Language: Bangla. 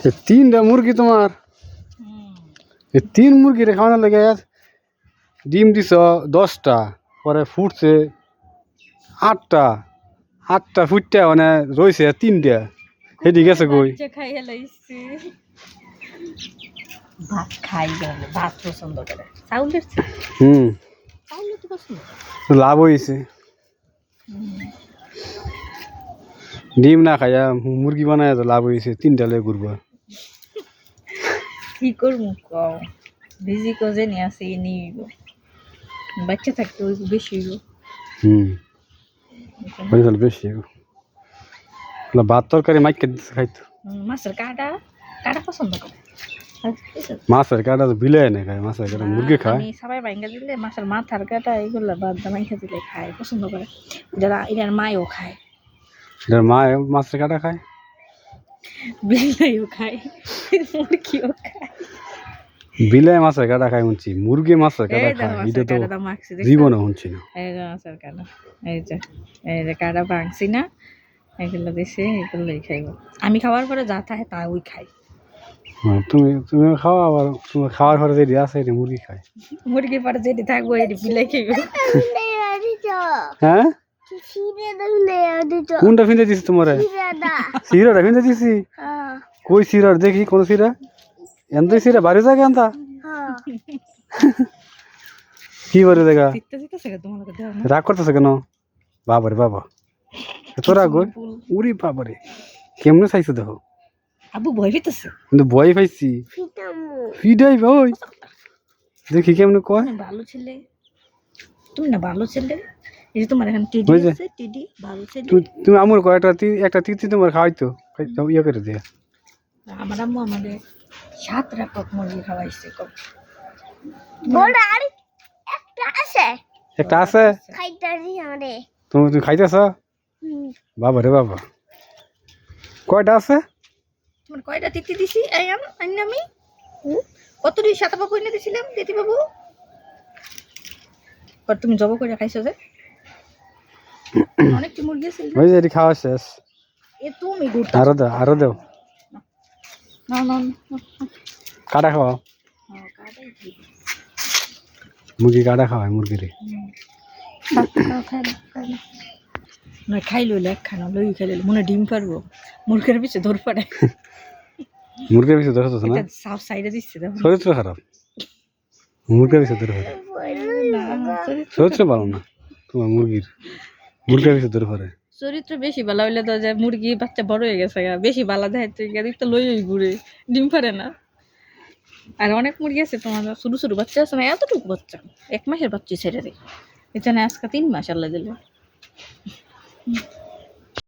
এ তিনটা মুরগি তোমার? এ তিন মুরগি রে খাওয়ানোর লেগে ডিম দিছ দশটা পরে ফুটছে আটটা আটটা ফুটটা মানে রয়েছে তিনটা। সেটি গেছে কই? বাচ্চা খাইয়ে লাইছি। ভাত খাই গেলে ভাত পছন্দ করে। চাউলের চেয়ে হুম। লাভ হয়েছে ডিম না খাইয়া মুরগি বানায় তো লাভ হয়েছে তিনটা লেগে ঘুরবা কি করব কও? বিজি কোজে নিয়ে আসে নিব বাচ্চা থাকতে ওই বেশি হইব। হুম। হয়ে বেশি এগুলো ভাত তরকারি মাইকে দিচ্ছে খাইতো? মাছের কাটা কাটা পছন্দ করে। মাছের কাটা তো বিলে না খায় মাছের কাটা মুরগি খায়। আমি সবাই ভাঙ্গা দিলে মাছের মাথার কাটা এইগুলো বাদ মাইখা দিলে খায় পছন্দ করে। যারা এটার মায়ও খায়। এটার মা মাছের কাটা খায়। বিল্লাইও খায় মুরগিও খায় বিলে মাছের কাটা খায় শুনছি মুরগি মাছের কাটা দেখো এটা তো জীবনে শুনছি না। এই যে মাছের কাটা এই যে এই যে কাটা ভাঙছি না এগুলো দিছি এগুলোই খাইব। আমি খাওয়ার পরে যা থাকে তা ওই খাই। হ্যাঁ, তুমি তুমি খাওয়া আবার তুমি খাওয়ার পরে যেটি আছে এটি মুরগি খায়। মুরগি পরে যেটি থাকব এটি বিলাই খাইব। হ্যাঁ? কোনটা ফিন্দে দিছি তোমার সিরাটা ফিন্দে দিছি কই সিরার দেখি কোন সিরা এনতে সিরা বাড়ি থাকে এনতা কি বাড়ি না রাগ করতেছে কেন বাবারে বাবা এত রাগ উরি বাবারে কেমনে চাইছো দেখো আবু ভয় পেতেছে কিন্তু ভয় পাইছি ফিডাই ভাই দেখি কেমনে কয় ভালো ছেলে তুমি না ভালো ছেলে এই যে তোমার এখানে টিডি আছে টিডি ভালো ছেলে তুমি তুমি আমার কয় একটা তি- একটা তিতি তোমার খাওয়াইতো খাইতো, ইয়ে করে দিয়ে। আমার আম্মু আমাদের সাত রাখক মুরগি খাওয়াইছে কব একটা আছে। তুমি তুমি খাইতেছ? বাবা রে বাবা। কয়টা আছে? তোমার কয়টা তিতি দিছি? এই আম কত দিন সাত বাবু এনে দিছিলাম দিদি বাবু আর তুমি জব করে খাইছো যে। অনেকটি মুরগি আছে ওই যে এটি খাওয়া শেষ। এ তুমি আরও দাও আরও দাও। না না কাটা খাওয়াও। মুরগি কাটা খাওয়ায় মুরগিরে। না খাই লইলে এক লই খাই লইলে। মনে ডিম পারব। মুরগের পিছে ধর পারে মুরগির ধরে না? সাফ সাইডে দিচ্ছে চরিত্র খারাপ। মুরগির ফেলে না, চরিত্র- চরিত্র ভালো না তোমার মুরগির। চরিত্র বেশি ভালো হইলে তো যে মুরগি বাচ্চা বড় হয়ে গেছে। বেশি ভালো দেয় দেখতে তো ঘুরে, ডিম পারে না। আর অনেক মুরগি আছে তোমার ছোটো ছোটো বাচ্চা আছে না, এতটুকু বাচ্চা। এক মাসের বাচ্চা ছেড়ে দেয়। এখানে আজকে তিন মাস আল্লাহ দিলে।